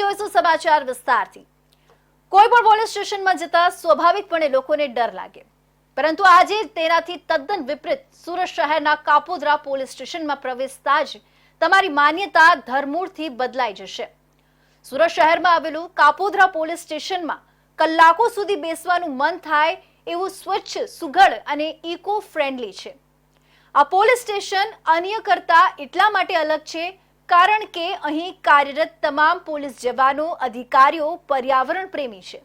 જોઈશું સમાચાર વિસ્તારથી. કોઈ પણ પોલીસ સ્ટેશનમાં જતા સ્વાભાવિકપણે લોકોને ડર લાગે. પરંતુ આજે તેનાથી તદ્દન વિપરીત સુરત શહેરના કાપોદરા પોલીસ સ્ટેશનમાં પ્રવેશતા જ તમારી માન્યતા ધરમૂળથી બદલાઈ જશે. સુરત શહેરમાં આવેલું કાપોદરા પોલીસ સ્ટેશનમાં કલાકો સુધી બેસવાનું મન થાય એવું સ્વચ્છ, સુઘડ અને ઇકો ફ્રેન્ડલી છે. આ પોલીસ સ્ટેશન અન્ય કરતા એટલા માટે અલગ છે કારણ કે અહીં કાર્યરત તમામ પોલીસ જવાનો, અધિકારીઓ, પર્યાવરણ પ્રેમી છે.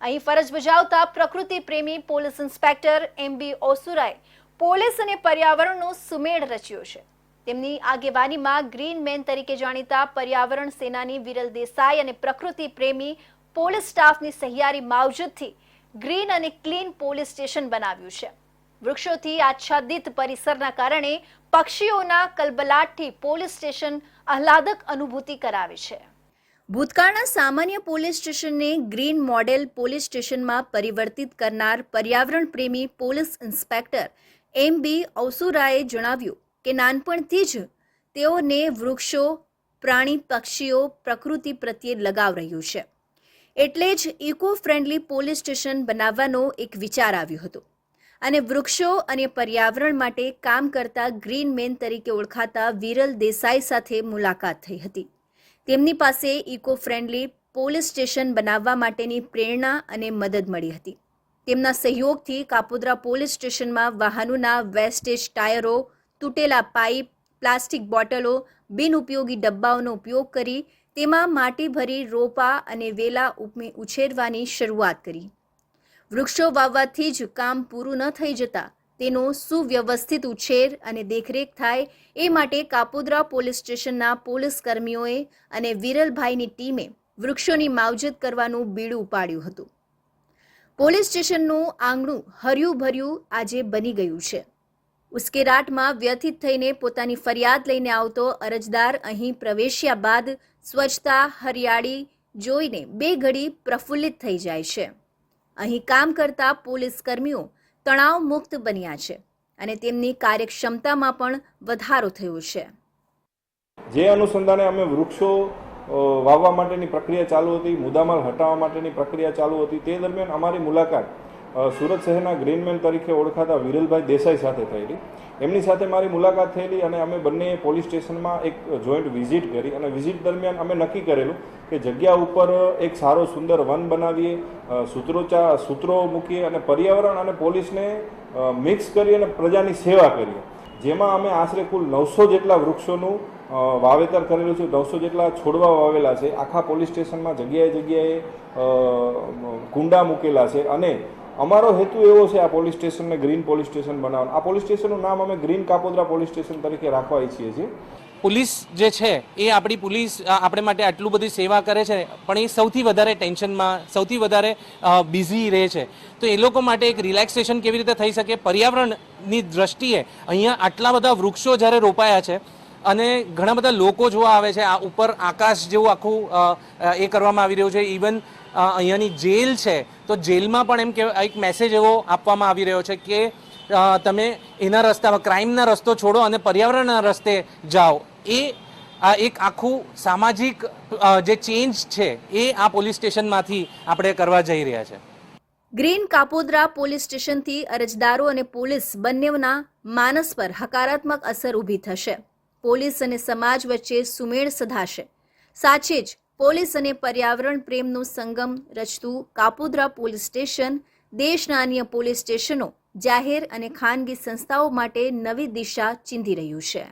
અહીં ફરજ બજાવતા પ્રકૃતિ પ્રેમી પોલીસ ઇન્સ્પેક્ટર એમ બી ઓસુરાએ પોલીસ અને પર્યાવરણનો સુમેળ રચ્યો છે. તેમની આગેવાનીમાં ગ્રીન મેન તરીકે જાણીતા પર્યાવરણ સેનાની વિરલ દેસાઈ અને પ્રકૃતિ પ્રેમી પોલીસ સ્ટાફની સહિયારી માવજતથી ગ્રીન અને ક્લીન પોલીસ સ્ટેશન બનાવ્યું છે. વૃક્ષોથી આચ્છાદિત પરિસરના કારણે પક્ષીઓના કલબલાટથી પોલીસ સ્ટેશન આહલાદક અનુભૂતિ કરાવે છે. ભૂતકાળના સામાન્ય પોલીસ સ્ટેશનને ગ્રીન મોડેલ પોલીસ સ્ટેશનમાં પરિવર્તિત કરનાર પર્યાવરણ પ્રેમી પોલીસ ઇન્સ્પેક્ટર એમ બી ઔસુરાએ જણાવ્યું કે નાનપણથી જ તેઓને વૃક્ષો, પ્રાણી, પક્ષીઓ, પ્રકૃતિ પ્રત્યે લગાવ રહ્યું છે. એટલે જ ઇકો ફ્રેન્ડલી પોલીસ સ્ટેશન બનાવવાનો એક વિચાર આવ્યો હતો. અને વૃક્ષો અને પર્યાવરણ માટે કામ કરતા ગ્રીન મેન તરીકે ઓળખાતા વિરલ દેસાઈ સાથે મુલાકાત થઈ હતી. તેમની પાસે ઇકો ફ્રેન્ડલી પોલીસ સ્ટેશન બનાવવા માટેની પ્રેરણા અને મદદ મળી હતી. તેમના સહયોગથી કાપોદ્રા પોલીસ સ્ટેશનમાં વાહનોના વેસ્ટેજ ટાયરો, તૂટેલા પાઇપ, પ્લાસ્ટિક બોટલો, બિનઉપયોગી ડબ્બાઓનો ઉપયોગ કરી તેમાં માટી ભરી રોપા અને વેલા ઉછેરવાની શરૂઆત કરી. વૃક્ષો વાવવાથી જ કામ પૂરું ન થઈ જતા તેનો સુવ્યવસ્થિત ઉછેર અને દેખરેખ થાય એ માટે કાપોદ્રા પોલીસ સ્ટેશનના પોલીસ કર્મીઓએ અને વિરલભાઈની ટીમે વૃક્ષોની માવજત કરવાનું બીડું ઉપાડ્યું હતું. પોલીસ સ્ટેશનનું આંગણું હર્યું ભર્યું આજે બની ગયું છે. ઉશ્કેરાટમાં વ્યથિત થઈને પોતાની ફરિયાદ લઈને આવતો અરજદાર અહીં પ્રવેશ્યા બાદ સ્વચ્છતા, હરિયાળી જોઈને બે ઘડી પ્રફુલ્લિત થઈ જાય છે. અહીં કામ કરતા પોલીસ કર્મીઓ તણાવ મુક્ત બન્યા છે અને તેમની કાર્યક્ષમતામાં પણ વધારો થયો છે. જે અનુસંધાને અમે વૃક્ષો વાવવા માટેની પ્રક્રિયા ચાલુ હતી, મુદ્દામાલ હટાવવા માટેની પ્રક્રિયા ચાલુ હતી, તે દરમિયાન અમારી મુલાકાત સુરત શહેરના ગ્રીનમેન તરીકે ઓળખાતા વિરલભાઈ દેસાઈ સાથે થયેલી. એમની સાથે મારી મુલાકાત થયેલી અને અમે બંને પોલીસ સ્ટેશનમાં એક જોઈન્ટ વિઝિટ કરી અને વિઝિટ દરમિયાન અમે નક્કી કરેલું કે જગ્યા ઉપર એક સારો સુંદર વન બનાવીએ સૂત્રોચા, સૂત્રો મૂકીએ અને પર્યાવરણ અને પોલીસને મિક્સ કરી અને પ્રજાની સેવા કરીએ. જેમાં અમે આશરે કુલ નવસો જેટલા વૃક્ષોનું વાવેતર કરેલું છે, નવસો જેટલા છોડવા વાવેલા છે. આખા પોલીસ સ્ટેશનમાં જગ્યાએ જગ્યાએ કુંડા મૂકેલા છે અને અમારો હેતુ એવો છે આ પોલીસ સ્ટેશનને ગ્રીન પોલીસ સ્ટેશન બનાવવાનું. આ પોલીસ સ્ટેશનનું નામ અમે ગ્રીન કાપોદ્રા પોલીસ સ્ટેશન તરીકે રાખવા ઈચ્છીએ છીએ પોલીસ જે છે, એ આપણી પોલીસ આપણે માટે આટલું બધી સેવા કરે છે, પણ એ સૌથી વધારે ટેન્શનમાં, સૌથી વધારે બિઝી રહે છે. તો એ લોકો માટે એક રિલેક્સેશન કેવી રીતે થઈ શકે? પર્યાવરણની દ્રષ્ટિએ અહીંયા આટલા બધા વૃક્ષો જ્યારે રોપાયા છે, અને ઘણા બધા લોકો જોવા આવે છે, આ ઉપર આકાશ જેવું આખું એ કરવામાં આવી રહ્યું છે. ઇવન અહીંયાની જેલ છે, તો જેલમાં પણ એમ કે એક મેસેજ એવો આપવામાં આવી રહ્યો છે કે તમે એના રસ્તામાં ક્રાઇમના રસ્તો છોડો અને પર્યાવરણના રસ્તે જાઓ. એ, આ એક આખું સામાજિક જે ચેન્જ છે, એ આ પોલીસ સ્ટેશનમાંથી આપણે કરવા જઈ રહ્યા છે. ગ્રીન કાપોદ્રા પોલીસ સ્ટેશનથી અરજદારો અને પોલીસ બંનેના માનસ પર હકારાત્મક અસર ઊભી થશે. પોલીસ અને સમાજ વચ્ચે સુમેળ સધાશે. સાચે જ પોલીસ અને પર્યાવરણ પ્રેમનો સંગમ રચતું કાપોદ્રા પોલીસ સ્ટેશન, દેશના અન્ય પોલીસ સ્ટેશનો, જાહેર અને ખાનગી સંસ્થાઓ માટે નવી દિશા ચીંધી રહ્યું છે.